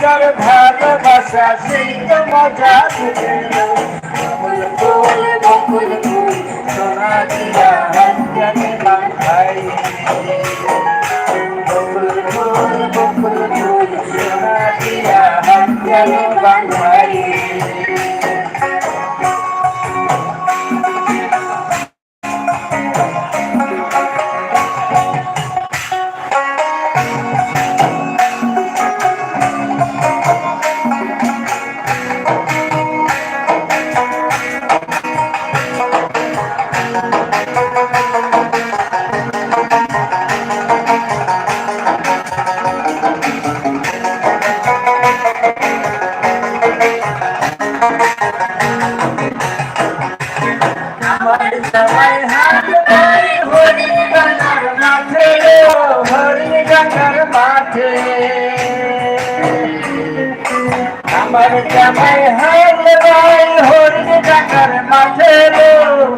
যার ভালোবাসা সেই তো মজা দিবে বকুল বকুল সোনা দিয়া হরি গঙ্গার মাঠে আমার জামাই হাত ধরে, হরি গঙ্গার মাঠে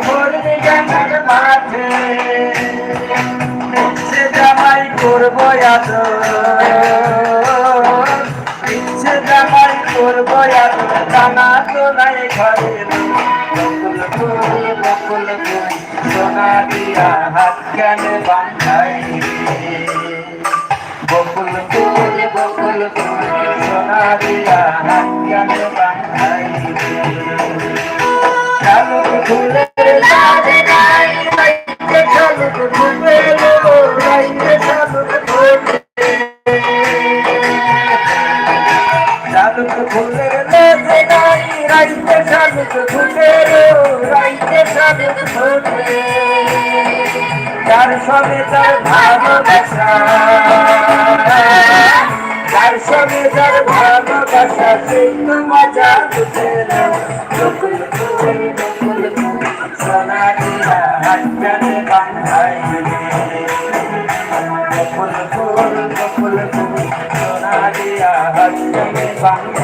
হরি গঙ্গার মাঠে। ইচ্ছে জামাই করব ইচ্ছে জামাই করব জানা তো নাই ঘরে। হাত কেন বাঁধাই বকুল ফুল বকুল ফুল সোনা দিয়া হাত কেন বাঁধাই শালুক ফুলের লাজ নাই শালুক ফুলের রাইতে শালুক শালুক ফুলের লাজ নাই, রাইতে শালুক ফুলের, রাইতে শালুক ফুলে তার সঙ্গে তার ভালোবাসা তার সঙ্গে তার ভালোবাসা সেই মজা বুঝে va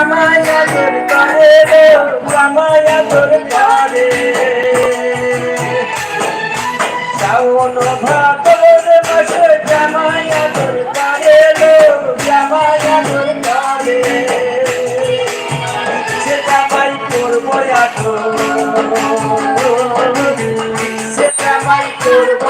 জামাইয়া তোর করে রে জামাইয়া তোর করে শ্রাবণ ভাদর মাসে জামাইয়া তোর করে রে জামাই জামাই করব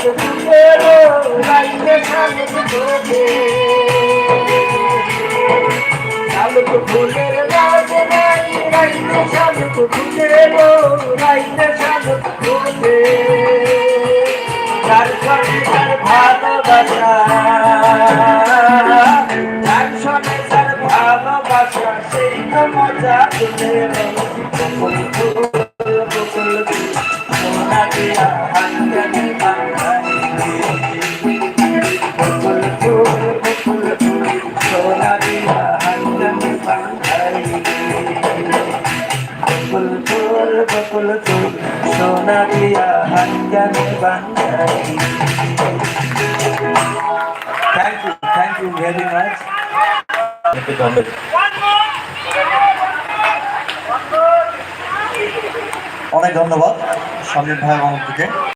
ফুলের ফুলের লাজ নাই রাইতে শালুক ফুলের রাইতে শালুক ফুলে তার সঙ্গে তার ভালোবাসা তার সঙ্গে তার ভালোবাসা সেই তো মজা তুলে বকুল বকুল ফুল সোনা দিয়া ফুল বকুল ফুল সোনা দিয়া বাঁধাই thank you thank you very much অনেক ধন্যবাদ সমীর ভাই, আমার থেকে।